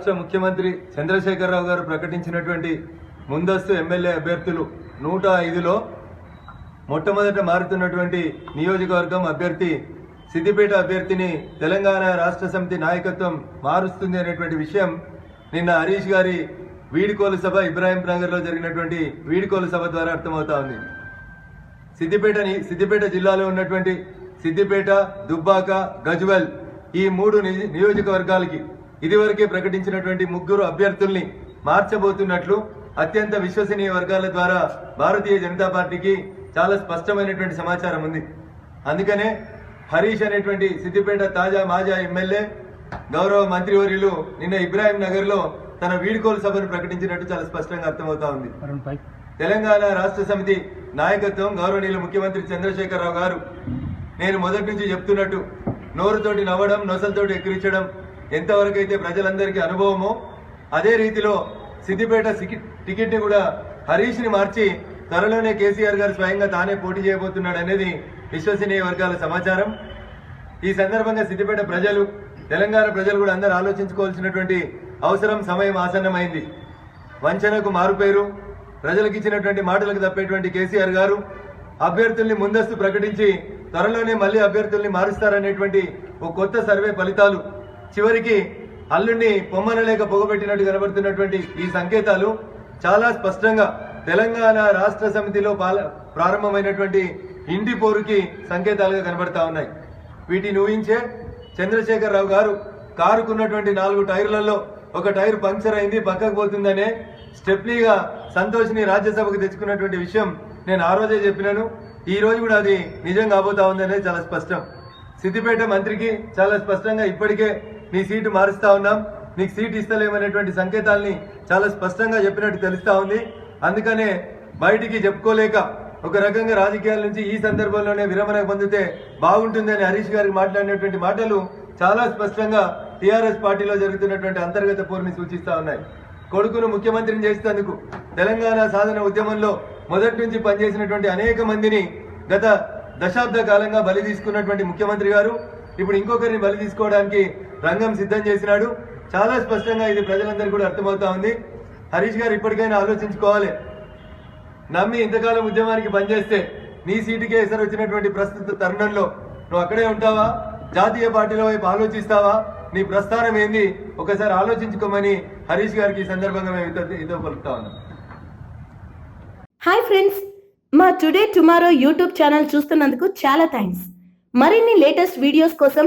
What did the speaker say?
రాష్ట్ర ముఖ్యమంత్రి చంద్రశేఖరరావు గారు ప్రకటించినటువంటి ముందస్తు ఎమ్మెల్యే అభ్యర్థులు నూట ఐదులో మొట్టమొదట మారుతున్నటువంటి నియోజకవర్గం అభ్యర్థి సిద్దిపేట అభ్యర్థిని తెలంగాణ రాష్ట్ర సమితి నాయకత్వం మారుస్తుంది అనేటువంటి విషయం నిన్న హరీష్ గారి వీడుకోలు సభ ఇబ్రాహీం నగర్లో జరిగినటువంటి వీడుకోలు సభ ద్వారా అర్థమవుతా ఉంది. సిద్దిపేట సిద్దిపేట జిల్లాలో ఉన్నటువంటి సిద్దిపేట దుబ్బాక గజ్వెల్ ఈ మూడు నియోజకవర్గాలకి ఇదివరకే ప్రకటించినటువంటి ముగ్గురు అభ్యర్థుల్ని మార్చబోతున్నట్లు అత్యంత విశ్వసనీయ వర్గాల ద్వారా భారతీయ జనతా పార్టీకి చాలా స్పష్టమైనటువంటి సమాచారం ఉంది. అందుకనే హరీష్ అనేటువంటి సిద్దిపేట తాజా మాజా ఎమ్మెల్యే గౌరవ మంత్రివర్యులు నిన్న ఇబ్రాహిం నగర్లో తన వీడుకోలు సభను ప్రకటించినట్టు చాలా స్పష్టంగా అర్థమవుతా ఉంది. తెలంగాణ రాష్ట్ర సమితి నాయకత్వం గౌరవనీయులు ముఖ్యమంత్రి చంద్రశేఖరరావు గారు నేను మొదటి నుంచి చెప్తున్నట్టు నోరుతోటి నవ్వడం నొసలతోటి ఎక్కిరించడం ఎంతవరకు అయితే ప్రజలందరికీ అనుభవమో అదే రీతిలో సిద్దిపేట సికి- టికెట్ని కూడా హరీష్ని మార్చి త్వరలోనే కేసీఆర్ గారు స్వయంగా తానే పోటీ చేయబోతున్నాడు అనేది విశ్వసనీయ వర్గాల సమాచారం. ఈ సందర్భంగా సిద్దిపేట ప్రజలు తెలంగాణ ప్రజలు కూడా అందరూ ఆలోచించుకోవాల్సినటువంటి అవసరం సమయం ఆసన్నమైంది. వంచనకు మారుపేరు ప్రజలకు ఇచ్చినటువంటి మాటలకు తప్పేటువంటి కేసీఆర్ గారు అభ్యర్థుల్ని ముందస్తు ప్రకటించి త్వరలోనే మళ్ళీ అభ్యర్థుల్ని మారుస్తారనేటువంటి ఓ కొత్త సర్వే ఫలితాలు చివరికి అల్లుడిని పొమ్మనలేక పొగబెట్టినట్టు కనబడుతున్నటువంటి ఈ సంకేతాలు చాలా స్పష్టంగా తెలంగాణ రాష్ట్ర సమితిలో పాల ప్రారంభమైనటువంటి ఇంటి పోరుకి సంకేతాలుగా కనబడతా ఉన్నాయి. వీటిని ఊహించే చంద్రశేఖరరావు గారు కారుకున్నటువంటి నాలుగు టైర్లలో ఒక టైర్ పంక్చర్ అయింది పక్కకు పోతుందనే స్టెప్నీగా సంతోష్ని రాజ్యసభకు తెచ్చుకున్నటువంటి విషయం నేను ఆ రోజే చెప్పినాను. ఈ రోజు కూడా అది నిజం కాబోతా ఉందనేది చాలా స్పష్టం. సిద్దిపేట మంత్రికి చాలా స్పష్టంగా ఇప్పటికే నీ సీటు మారుస్తా ఉన్నాం. నీకు సీట్ ఇస్తలేమనేటువంటి సంకేతాల్ని చాలా స్పష్టంగా చెప్పినట్టు తెలుస్తా ఉంది. అందుకనే బయటికి చెప్పుకోలేక ఒక రకంగా రాజకీయాల నుంచి ఈ సందర్భంలోనే విరమణ పొందితే బాగుంటుందని హరీష్ గారికి మాట్లాడినటువంటి మాటలు చాలా స్పష్టంగా టీఆర్ఎస్ పార్టీలో జరుగుతున్నటువంటి అంతర్గత పోరుని సూచిస్తా ఉన్నాయి. కొడుకును ముఖ్యమంత్రిని చేసేందుకు తెలంగాణ సాధన ఉద్యమంలో మొదటి నుంచి పనిచేసినటువంటి అనేక మందిని గత దశాబ్ద కాలంగా బలి తీసుకున్నటువంటి ముఖ్యమంత్రి గారు ఇప్పుడు ఇంకొకరిని బలి తీసుకోవడానికి రంగం సిద్ధం చేసినాడు. చాలా స్పష్టంగా ఇది ప్రజలందరికీ కూడా అర్థమవుతా ఉంది. హరీష్ గారు ఇప్పటికైనా ఆలోచించుకోవాలి. నమ్మి ఇంతకాలం ఉద్యమానికి పనిచేస్తే నీ సీటుకే ఎసరు వచ్చినటువంటి ప్రస్తుత తరుణంలో నువ్వు అక్కడే ఉంటావా? జాతీయ పార్టీల వైపు ఆలోచిస్తావా? నీ ప్రస్థానం ఏంది? ఒకసారి ఆలోచించుకోమని హరీష్ గారికి ఈ సందర్భంగా మేము ఇతో ఇదో పలుకుతా ఉన్నాం. Hi friends. మా టుడే టుమారో యూట్యూబ్ ఛానల్ చూస్తున్నందుకు చాలా థ్యాంక్స్ మరిన్ని లేటెస్ట్ వీడియోస్ కోసం